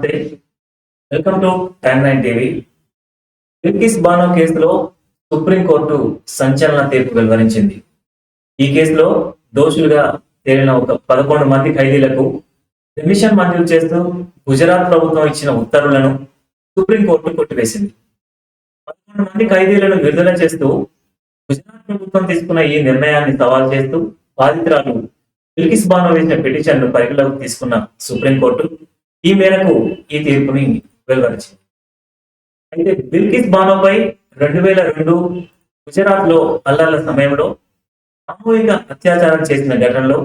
నమస్తే welcome to time nine TV Bilkis Bano కేసులో supreme court సంచలన తీర్పు వెలువరించింది. ఈ కేసులో దోషులుగా తేలిన ఒక పదకొండు మంది ఖైదీలకు రిమిషన్ మంజూరు చేస్తూ గుజరాత్ ప్రభుత్వం ఇచ్చిన ఉత్తర్వులను సుప్రీంకోర్టు కొట్టివేసింది. పదకొండు మంది ఖైదీలను విడుదల చేస్తూ గుజరాత్ ప్రభుత్వం తీసుకున్న ఈ నిర్ణయాన్ని సవాల్ చేస్తూ బాధితురాలు బిల్కిస్ బానో వేసిన పిటిషన్ను పరిగణలోకి తీసుకున్న సుప్రీంకోర్టు ఈ మేరకు ఈ తీర్పుని వెలువరించింది. అయితే బిల్కిస్ బానోపై రెండు వేల రెండు గుజరాత్లో అల్లర్ల సమయంలో సామూహిక అత్యాచారం చేసిన ఘటనలో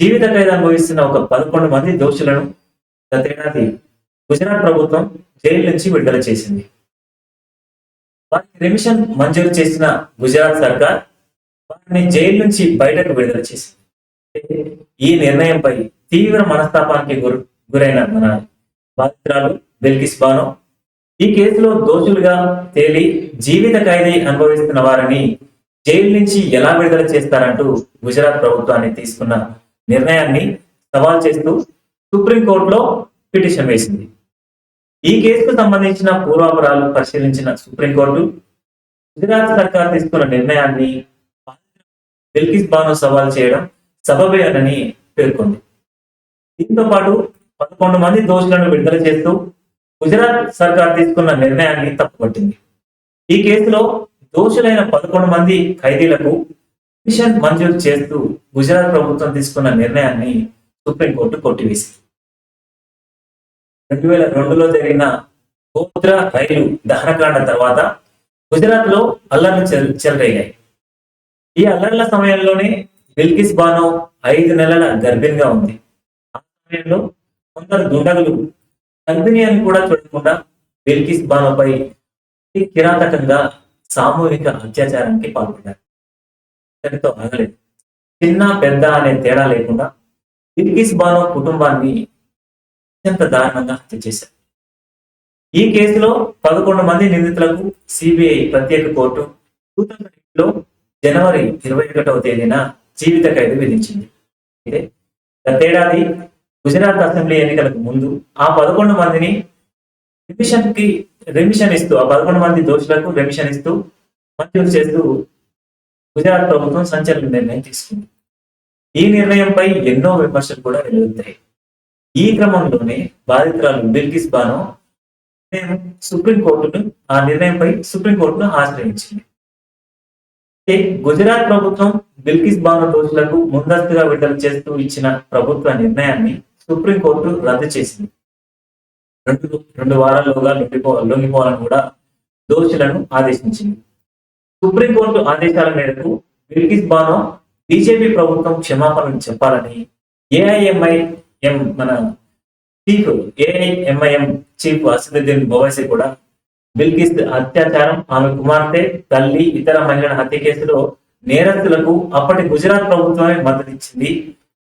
జీవిత ఖైదు అనుభవిస్తున్న ఒక పదకొండు మంది దోషులను గతేడాది గుజరాత్ ప్రభుత్వం జైలు నుంచి విడుదల చేసింది. వారికి రిమిషన్ మంజూరు చేసిన గుజరాత్ సర్కార్ వారిని జైలు నుంచి బయటకు విడుదల చేసింది. ఈ నిర్ణయంపై తీవ్ర మనస్తాపానికి గురి గురైన మన బాధితురాలు బెల్కిస్ బానో. ఈ కేసులో దోషులుగా తేలి జీవిత ఖైదీ అనుభవిస్తున్న వారిని జైలు నుంచి ఎలా విడుదల చేస్తారంటూ గుజరాత్ ప్రభుత్వాన్ని తీసుకున్న నిర్ణయాన్ని సవాల్ చేస్తూ సుప్రీంకోర్టులో పిటిషన్ వేసింది. ఈ కేసుకు సంబంధించిన పూర్వాపరాలు పరిశీలించిన సుప్రీంకోర్టు గుజరాత్ సర్కార్ తీసుకున్న నిర్ణయాన్ని బిల్కిస్ బాను సవాల్ చేయడం సబబేనని పేర్కొంది. దీంతో పాటు పదకొండు మంది దోషులను విడుదల చేస్తూ గుజరాత్ సర్కార్ తీసుకున్న నిర్ణయాన్ని తప్పుపట్టింది. ఈ కేసులో దోషులైన పదకొండు మంది ఖైదీలకు మిషన్ మంజూరు చేస్తూ గుజరాత్ ప్రభుత్వం తీసుకున్న నిర్ణయాన్ని సుప్రీంకోర్టు కొట్టివేసింది. రెండు వేల రెండులో జరిగిన గోత్ర రైలు దహనకాండ తర్వాత గుజరాత్లో అల్లర్లు చెలరేగాయి. ఈ అల్లర్ల సమయంలోనే బిల్కిస్ బానో ఐదు నెలల గర్భిణిగా ఉంది. ఆ సమయంలో కొందరు దుండగులు కంపెనీ అని కూడా చూడకుండా బిల్కిస్ బానోపై కిరాతకంగా సామూహిక అత్యాచారానికి పాల్పడ్డారు. ఇతనితో ఆగలేదు చిన్న పెద్ద అనే తేడా లేకుండా బిల్కిస్ బానో కుటుంబాన్ని అత్యంత దారుణంగా హత్య చేశారు. ఈ కేసులో పదకొండు మంది నిందితులకు సిబిఐ ప్రత్యేక కోర్టు టూ లో జనవరి ఇరవై ఒకటవ తేదీన జీవిత ఖైదు విధించింది. అయితే గతేడాది గుజరాత్ అసెంబ్లీ ఎన్నికలకు ముందు ఆ పదకొండు మందిని రిమిషన్కి రెమిషన్ ఇస్తూ ఆ పదకొండు మంది దోషులకు రెమిషన్ ఇస్తూ మంజూరు చేస్తూ గుజరాత్ ప్రభుత్వం సంచలన నిర్ణయం తీసుకుంది. ఈ నిర్ణయంపై ఎన్నో విమర్శలు కూడా వెలుగుతాయి ఈ క్రమంలోనే బాధితురాలు బిల్కిస్ బానో నేను సుప్రీంకోర్టును ఆ నిర్ణయంపై సుప్రీంకోర్టును ఆశ్రయించింది. గుజరాత్ ప్రభుత్వం బిల్కిస్ బాను దోషులకు ముందస్తుగా విడుదల చేస్తూ ఇచ్చిన ప్రభుత్వ నిర్ణయాన్ని సుప్రీంకోర్టు రద్దు చేసింది. రెండు రెండు వారాల్లోగా లొంగిపో లొంగిపోవాలని కూడా దోషులను ఆదేశించింది. సుప్రీంకోర్టు ఆదేశాల మేరకు బిల్కిస్ బానో బీజేపీ ప్రభుత్వం క్షమాపణలు చెప్పాలని ఏఐఎంఐఎం మన chief AIMIM chief Asaduddin Owaisi కూడా బిల్కిస్ అత్యాచారం ఆమె కుమార్తె తల్లి ఇతర మహిళల హత్య కేసులో నేరస్తులకు అప్పటి గుజరాత్ ప్రభుత్వమే మద్దతిచ్చింది.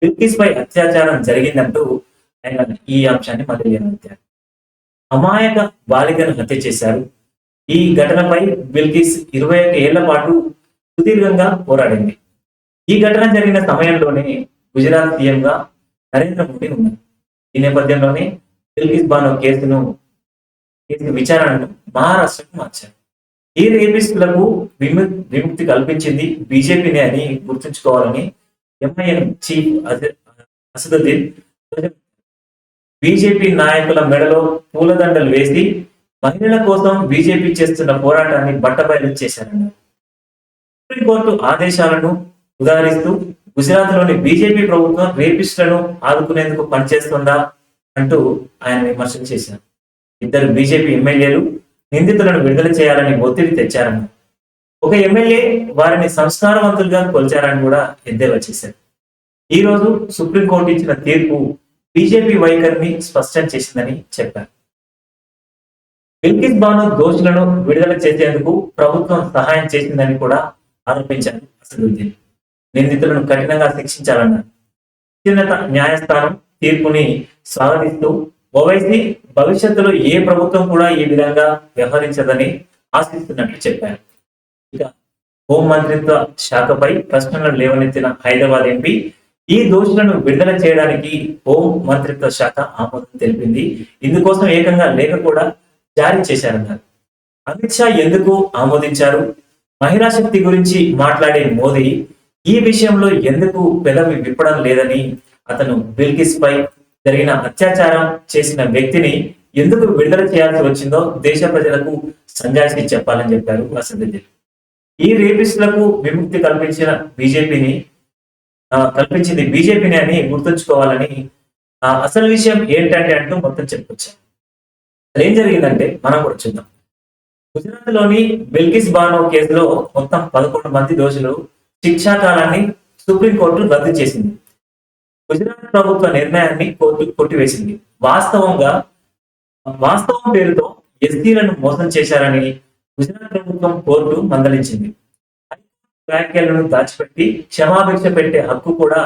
బిల్కిస్ పై అత్యాచారం జరిగిందంటూ ఆయన ఈ అంశాన్ని మళ్ళీ అమాయక బాలికను హత్య చేశారు. ఈ ఘటనపై బిల్కిస్ ఇరవై ఒక్క ఏళ్ళ పాటు సుదీర్ఘంగా పోరాడింది. ఈ ఘటన జరిగిన సమయంలోనే గుజరాత్ సీఎంగా నరేంద్ర మోడీ ఉన్నారు. ఈ నేపథ్యంలోనే బిల్కిస్ బానో కేసును కేసు విచారణను మహారాష్ట్రకు మార్చారు. ఈ రేపిస్టులకు విముక్తి కల్పించింది బీజేపీనే అని గుర్తుంచుకోవాలని ఎంఐఎం చీఫ్ అసదుద్దీన్ బీజేపీ నాయకుల మెడలో పూలదండలు వేసి మహిళల కోసం బీజేపీ చేస్తున్న పోరాటాన్ని బట్టబయలు చేశారన్నారు సుప్రీంకోర్టు ఆదేశాలను ఉదాహరిస్తూ గుజరాత్లోని బీజేపీ ప్రభుత్వం రేపిస్టులను ఆదుకునేందుకు పనిచేస్తుందా అంటూ ఆయన విమర్శలు చేశారు. ఇద్దరు బీజేపీ ఎమ్మెల్యేలు నిందితులను విడుదల చేయాలని ఒత్తిడి తెచ్చారన్నారు ఒక ఎమ్మెల్యే వారిని సంస్కారవంతులుగా కొల్చారని కూడా ఎద్దేవా చేశారు. ఈ రోజు సుప్రీంకోర్టు ఇచ్చిన తీర్పు బీజేపీ వైఖరిని స్పష్టం చేసిందని చెప్పారు. బిల్కిస్ బాను దోషులను విడుదల చేసేందుకు ప్రభుత్వం సహాయం చేసిందని కూడా ఆరోపించారు అసదుద్దీన్. నిందితులను కఠినంగా శిక్షించాలన్నారు. అత్యున్నత న్యాయస్థానం తీర్పుని స్వాగతిస్తూ ఓవైసీ భవిష్యత్తులో ఏ ప్రభుత్వం కూడా ఈ విధంగా వ్యవహరించదని ఆశిస్తున్నట్లు చెప్పారు. హోంమంత్రిత్వ శాఖపై ప్రశ్నలు లేవనెత్తిన హైదరాబాద్ ఎంపీ ఈ దోషులను విడుదల చేయడానికి హోం మంత్రిత్వ శాఖ ఆమోదం తెలిపింది. ఇందుకోసం ఏకంగా లేఖ కూడా జారీ చేశారన్నారు అమిత్ షా ఎందుకు ఆమోదించారు? మహిళా శక్తి గురించి మాట్లాడే మోదీ ఈ విషయంలో ఎందుకు పెదవి విప్పడం లేదని అతను బిల్కిస్ పై జరిగిన అత్యాచారం చేసిన వ్యక్తిని ఎందుకు విడుదల చేయాల్సి వచ్చిందో దేశ ప్రజలకు సంజాయిషి చెప్పాలని చెప్పారు అసదుద్దీన్ ఈ రేపిస్టులకు విముక్తి కల్పించిన బీజేపీని కల్పించింది బీజేపీని అని గుర్తుంచుకోవాలని అసలు విషయం ఏంటంటే అంటూ మొత్తం చెప్పుకొచ్చారు అసలు ఏం జరిగిందంటే మనం కూడా చూద్దాం. గుజరాత్లోని బిల్కిస్ బానో కేసులో మొత్తం పదకొండు మంది దోషులు శిక్షాకాలాన్ని సుప్రీంకోర్టు రద్దు చేసింది. గుజరాత్ ప్రభుత్వ నిర్ణయాన్ని కోర్టు కొట్టివేసింది. వాస్తవంగా వాస్తవం పేరుతో ఎస్టీలను మోసం చేశారని గుజరాత్ ప్రభుత్వం కోర్టు మందలించింది. వ్యాఖ్యలను దాచిపెట్టి క్షమాభిక్ష పెట్టే హక్కు కూడా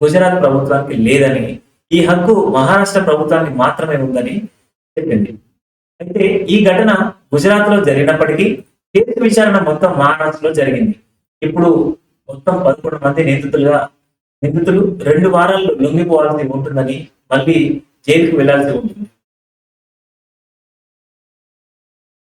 గుజరాత్ ప్రభుత్వానికి లేదని ఈ హక్కు మహారాష్ట్ర ప్రభుత్వానికి మాత్రమే ఉందని చెప్పింది. అయితే ఈ ఘటన గుజరాత్లో జరిగినప్పటికీ కేసు విచారణ మొత్తం మహారాష్ట్రలో జరిగింది. ఇప్పుడు మొత్తం పదకొండు మంది నిందితులుగా నిందితులు రెండు వారాలు లొంగిపోవాల్సి ఉంటుందని మళ్ళీ జైలుకు వెళ్ళాల్సి ఉంటుంది.